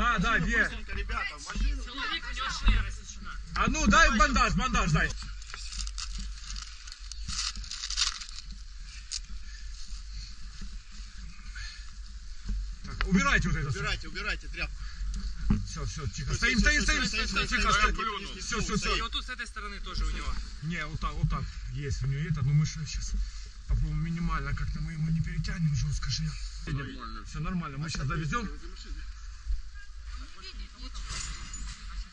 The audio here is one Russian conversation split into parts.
Да, да, где? Быстренько, ребята, в машину. Чоловік, у нього шия розсічена. А ну дай бандаж, бандаж дай. Так, убирайте вот это. Убирайте, убирайте тряпку. Все, все, тихо. Всё, Стоим, всё, стоим, всё, стоим, всё, стоим, стоим, тихо, стоим, стоим. стоим, Все, все, І все. отут з цієї сторони теж у нього. Не, вот так, вот так. Есть у нее это, но мы сейчас попробуем минимально как-то мы ему не перетянем жестко же. Все нормально, мы сейчас довезем.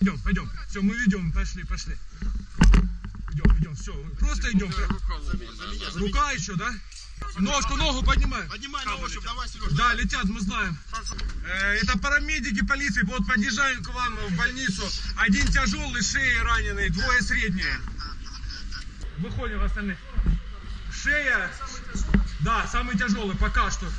Идем, пойдем. Все, мы ведем, пошли, пошли. Идем, идем, все. Просто идем. Рука еще, да? Ножку, ногу поднимай. Поднимай на ощупь, давай, Сереж. Да, летят, мы знаем. Э, Это парамедики полиции. Вот подъезжаем к вам в больницу. Один тяжелый, шея раненый, двое средние. Выходим остальных. Шея. Да, самый тяжелый пока что.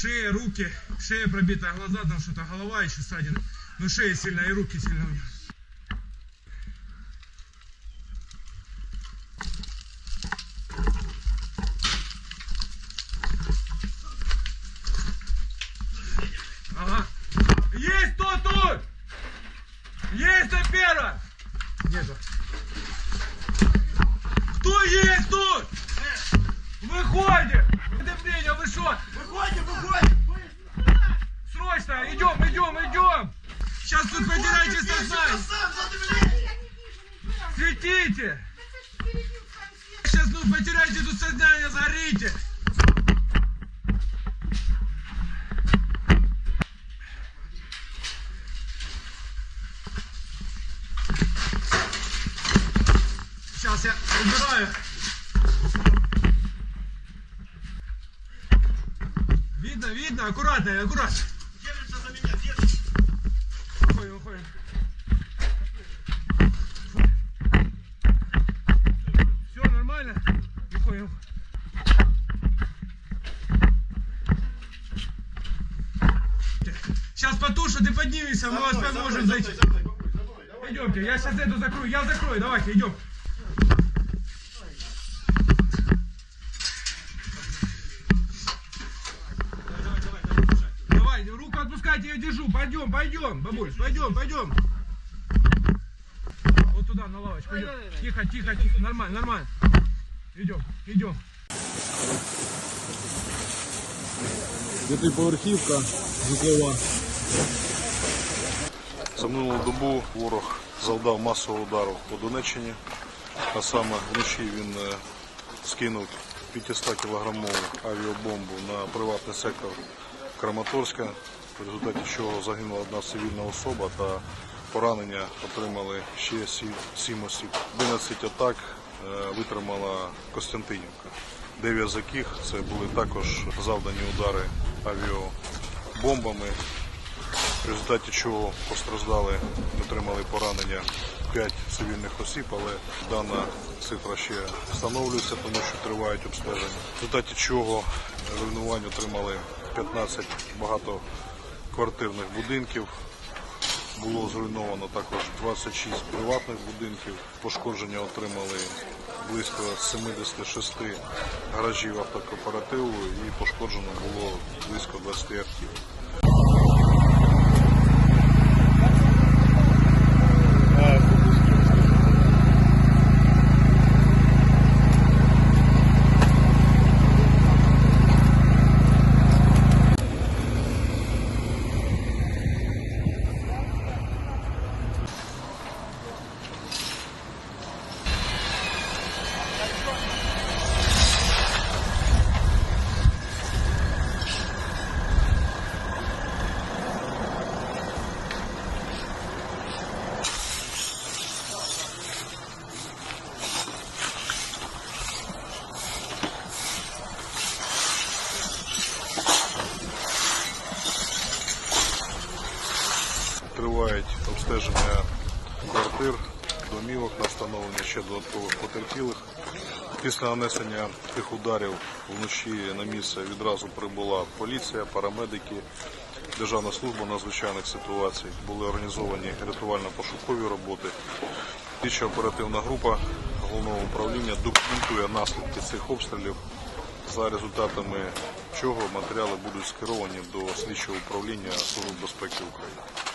Шея, руки. Шея пробита, глаза там что-то, голова еще ссадина. Но шея сильная и руки него. Ага. Есть кто тут? Есть опера? Нету. Кто есть тут? Выходим! Что? Выходим, выходим. Срочно! Идем, идем, идем! Сейчас тут потеряете сознание! Светите! Сейчас тут потеряете тут сознание, сгорите! Сейчас я убираю. Видно, аккуратно, аккуратно. Держится за меня, держится. Выходим, выходим. Все нормально? Выходим. Сейчас потушат и поднимемся, мы вас поможем зайти. Идемте, я сейчас эту закрою, я закрою, давайте, идем. руку отпускайте, я держу. Пойдем, пойдем, бабуль, пойдем, пойдем. Вот туда, на лавочку. идем. Тихо, тихо, тихо, нормально, нормально. Идем, идем. П'ятиповерхівка житлова. За минулу добу ворог завдав масового удару по Донеччині, а саме вночі він е, скинув 500 кілограмову авіабомбу на приватний сектор Краматорська, В результаті чого загинула одна цивільна особа та поранення отримали ще сі- сім осіб. 11 атак е, витримала Костянтинівка, 9 з яких це були також завдані удари авіабомбами в результаті чого постраждали, отримали поранення 5 цивільних осіб, але дана цифра ще встановлюється, тому що тривають обстеження. В результаті чого руйнувань отримали 15 багатоквартирних будинків. Було зруйновано також 26 приватних будинків. Пошкодження отримали близько 76 гаражів автокооперативу і пошкоджено було близько 20 автівок. Тривають обстеження квартир, домівок на встановлення ще додаткових потерпілих. Після нанесення тих ударів вночі на місце відразу прибула поліція, парамедики, Державна служба надзвичайних ситуацій. Були організовані рятувально-пошукові роботи. Слідча оперативна група головного управління документує наслідки цих обстрілів. За результатами чого матеріали будуть скеровані до слідчого управління Служби безпеки України.